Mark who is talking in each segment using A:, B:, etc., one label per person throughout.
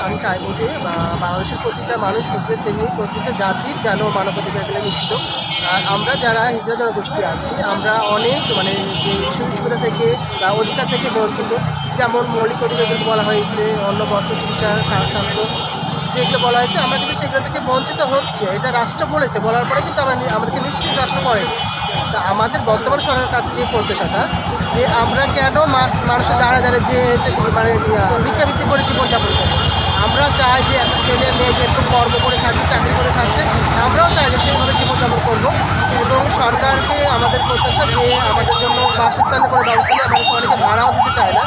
A: আমি চাইব যে বাংলাদেশের প্রতিটা মানুষ প্রতিটা শ্রেণি প্রতিটা জাতির যেন মানবাধিকার পেলে নিশ্চিত আর আমরা যারা হিজড়া জনগোষ্ঠী আছি আমরা অনেক মানে যে সুযোগ থেকে বা অধিকার থেকে বঞ্চিত যেমন মৌলিক অধিকারগুলো বলা হয়েছে অন্য বস্ত্র চিকিৎসা স্বাস্থ্য যেগুলো বলা হয়েছে আমরা কিন্তু সেগুলো থেকে বঞ্চিত হচ্ছে। এটা রাষ্ট্র বলেছে বলার পরে কিন্তু আমরা আমাদেরকে নিশ্চিত রাষ্ট্র করেনি তা আমাদের বর্তমান সরকারের কাছে যে প্রত্যাশাটা যে আমরা কেন মাস মানুষের দ্বারা দ্বারা যে মানে আহ, ভিক্ষাবৃত্তি করে জীবনযাপন করি আমরা চাই যে একটা ছেলে মেয়ে যে একটু কর্ম করে খাচ্ছে চাকরি করে খাচ্ছে আমরাও চাই যে সেইভাবে জীবনযাপন করব। এবং সরকারকে আমাদের প্রত্যাশা যে আমাদের জন্য বাসস্থানে করে ব্যবস্থা নেই আমাদের অনেকে ভাড়াও দিতে চায় না।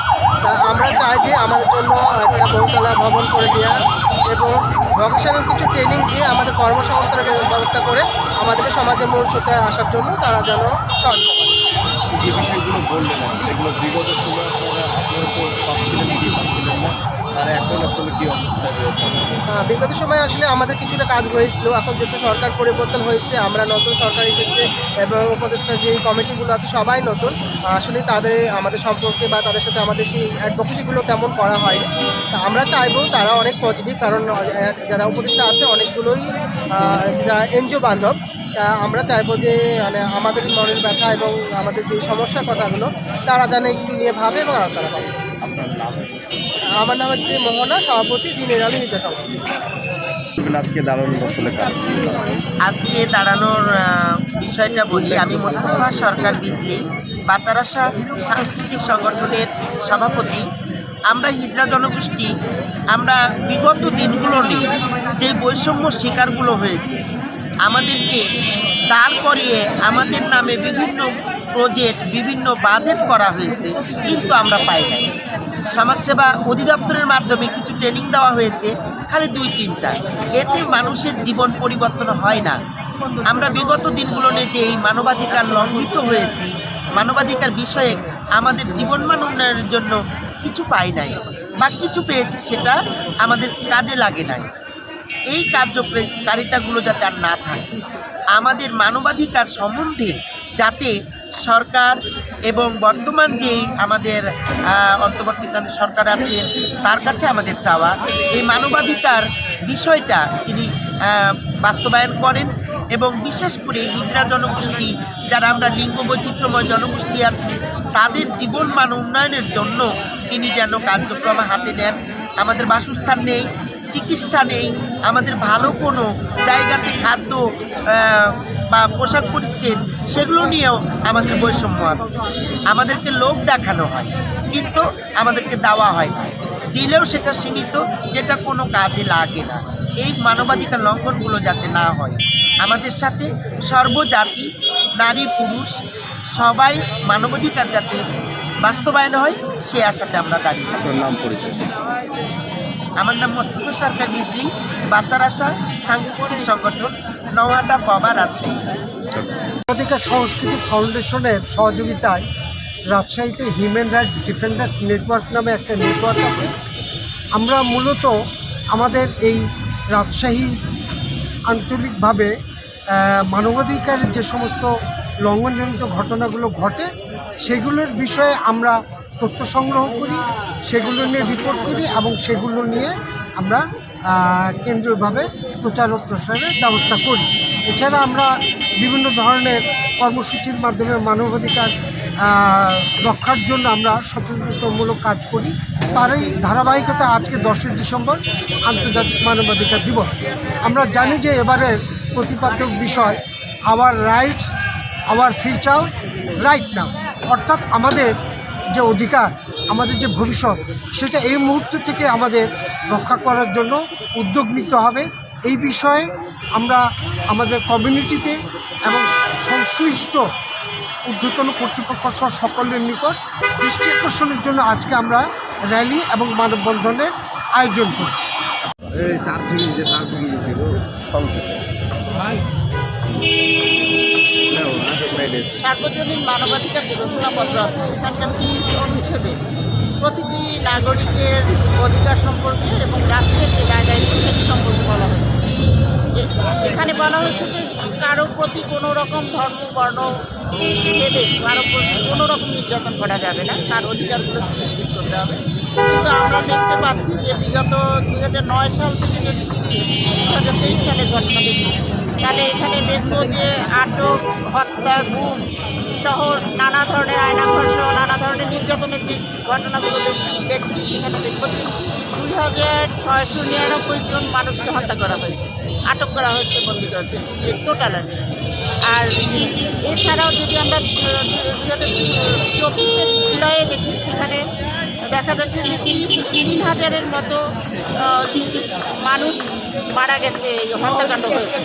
A: আমরা চাই যে আমাদের জন্য একটা বহুতলা ভবন করে দেওয়া এবং ভকেশনাল কিছু ট্রেনিং দিয়ে আমাদের কর্মসংস্থানের ব্যবস্থা করে আমাদেরকে সমাজের মূল আসার জন্য তারা যেন সহযোগিতা করে।
B: যে বিষয়গুলো বললেন এগুলো বিগত সময় আপনারা আপনারা তো পাচ্ছিলেন কি পাচ্ছিলেন না তারা এখন আসলে কি অবস্থায় রয়েছে আপনাদের?
A: আহ, বিগত সময় আসলে আমাদের কিছুটা কাজ হয়েছিল এখন যেহেতু সরকার পরিবর্তন হয়েছে, আমরা নতুন সরকার এসেছে এবং উপদেষ্টা যে কমিটিগুলো আছে, সবাই নতুন। আসলে তাদের, আমাদের সম্পর্কে বা তাদের সাথে আমাদের সেই অ্যাডভোকেসিগুলো তেমন করা হয়নি। আমরা চাইব তারা অনেক পজিটিভ কারণ যারা উপদেষ্টা আছে, অনেকগুলোই এনজিও বান্ধব আমরা চাইব যে মানে আমাদের মনের ব্যথা এবং আমাদের যে সমস্যার কথাগুলো, তারা যেন একটু নিয়ে ভাবে এবং আলোচনা করে।
B: আপনার নাম?
A: আমার নাম হচ্ছে মোহনা সভাপতি দিনের আলী হিজা সভাপতি
B: আজকে দাঁড়ানো
C: আজকে দাঁড়ানোর বিষয়টা বলি। আমি মোস্তফা সরকার বিজলি বাচ্চারা সাংস্কৃতিক সংগঠনের সভাপতি। আমরা হিজড়া জনগোষ্ঠী আমরা বিগত দিনগুলো নিয়ে যে বৈষম্য শিকারগুলো হয়েছে আমাদেরকে দাঁড় করিয়ে আমাদের নামে বিভিন্ন প্রজেক্ট বিভিন্ন বাজেট করা হয়েছে কিন্তু আমরা পাই নাই। সমাজসেবা অধিদপ্তরের মাধ্যমে কিছু ট্রেনিং দেওয়া হয়েছে, খালি দুই তিনটা। এতে মানুষের জীবন পরিবর্তন হয় না। আমরা বিগত দিনগুলো যে এই মানবাধিকার লঙ্ঘিত হয়েছি, মানবাধিকার বিষয়ে আমাদের জীবনমান উন্নয়নের জন্য কিছু পাই নাই বা কিছু পেয়েছি সেটা আমাদের কাজে লাগে নাই। এই কার্যকারিতাগুলো যাতে আর না থাকে, আমাদের মানবাধিকার সম্বন্ধে যাতে সরকার এবং বর্তমান যেই আমাদের অন্তর্বর্তীকালীন সরকার আছে, তার কাছে আমাদের চাওয়া। এই মানবাধিকার বিষয়টা তিনি বাস্তবায়ন করেন এবং বিশেষ করে হিজড়া জনগোষ্ঠী, যারা আমরা লিঙ্গ বৈচিত্র্যময় জনগোষ্ঠী আছি, তাদের জীবন মান উন্নয়নের জন্য তিনি যেন কার্যক্রম হাতে নেন। আমাদের বাসস্থান নেই, চিকিৎসা নেই, আমাদের ভালো কোনো জায়গাতে খাদ্য বা পোশাক পরিচ্ছেদ সেগুলো নিয়েও আমাদের বৈষম্য আছে। আমাদেরকে লোক দেখানো হয় কিন্তু আমাদেরকে দেওয়া হয় না। দিলেও সেটা সীমিত যেটা কোনো কাজে লাগে না। এই মানবাধিকার লঙ্ঘনগুলো যাতে না হয়। আমাদের সাথে সর্বজাতি নারী পুরুষ সবাই মানবাধিকার যাতে বাস্তবায়ন হয় সে আশাতে আমরা দাঁড়িয়ে
B: নাম পরিচয়?
C: আমার নাম মোস্তফা সরকার বিজলি বাচ্চার আশা সাংস্কৃতিক সংগঠন নওয়াটা পবা রাজশাহী
D: অধিকার সংস্কৃতি ফাউন্ডেশনের সহযোগিতায় রাজশাহীতে হিউম্যান রাইটস ডিফেন্ডার্স নেটওয়ার্ক নামে একটা নেটওয়ার্ক আছে। আমরা মূলত আমাদের এই রাজশাহী আঞ্চলিকভাবে মানবাধিকারের যে সমস্ত লঙ্ঘনজনিত ঘটনাগুলো ঘটে, সেগুলোর বিষয়ে আমরা তথ্য সংগ্রহ করি, সেগুলো নিয়ে রিপোর্ট করি এবং সেগুলো নিয়ে আমরা কেন্দ্রীয়ভাবে প্রচার ও প্রসারের ব্যবস্থা করি। এছাড়া আমরা বিভিন্ন ধরনের কর্মসূচির মাধ্যমে মানবাধিকার রক্ষার জন্য আমরা সচেতনতামূলক কাজ করি। তারই ধারাবাহিকতা আজকে দশই ডিসেম্বর, আন্তর্জাতিক মানবাধিকার দিবস। আমরা জানি যে এবারের প্রতিপাদ্য বিষয় our rights our future right now অর্থাৎ আমাদের যে অধিকার আমাদের যে ভবিষ্যৎ সেটা এই মুহূর্ত থেকে আমাদের রক্ষা করার জন্য উদ্যোগ নিতে হবে। এই বিষয়ে আমরা আমাদের কমিউনিটিতে এবং সংশ্লিষ্ট ঊর্ধ্বতন কর্তৃপক্ষ সহ সকলের নিকট দৃষ্টি আকর্ষণের জন্য আজকে আমরা র্যালি এবং মানববন্ধনের আয়োজন করছি।
B: এই তার যে তার সংক্ষেপে।
C: সার্বজনীন মানবাধিকার ঘোষণাপত্র আছে, সেখানকার তিন অনুচ্ছেদে প্রতিটি নাগরিকের অধিকার সম্পর্কে এবং রাষ্ট্রের যে জায়গায় সেটি সম্পর্কে বলা হয়েছে। এখানে বলা হয়েছে যে কারও প্রতি কোনো রকম ধর্ম, বর্ণ, ভেদে কারও প্রতি কোনো রকম নির্যাতন করা যাবে না, তার অধিকারগুলো সুনিশ্চিত করতে হবে।
E: কিন্তু আমরা দেখতে পাচ্ছি যে বিগত দুই হাজার নয় সাল থেকে যদি তিনি দু হাজার তেইশ সালের ঘটনা দেখি তাহলে এখানে দেখব যে আটক, হত্যা, গুম সহ নানা ধরনের আয়নাঘর সহ নানা ধরনের নির্যাতনের যে ঘটনাগুলো দেখ- দেখছি, সেখানে দেখব যে দুই হাজার ছয়শো নিরানব্বই জন মানুষকে হত্যা করা হয়েছে, আটক করা হয়েছে, বন্দি করা হয়েছে টোটাল আর এছাড়াও যদি আমরা দুই হাজার চব্বিশের জুলাইয়ে দেখি, সেখানে দেখা যাচ্ছে যে তিরিশ তিন হাজারের মতো মানুষ মারা গেছে এই হত্যাকাণ্ড হয়েছে।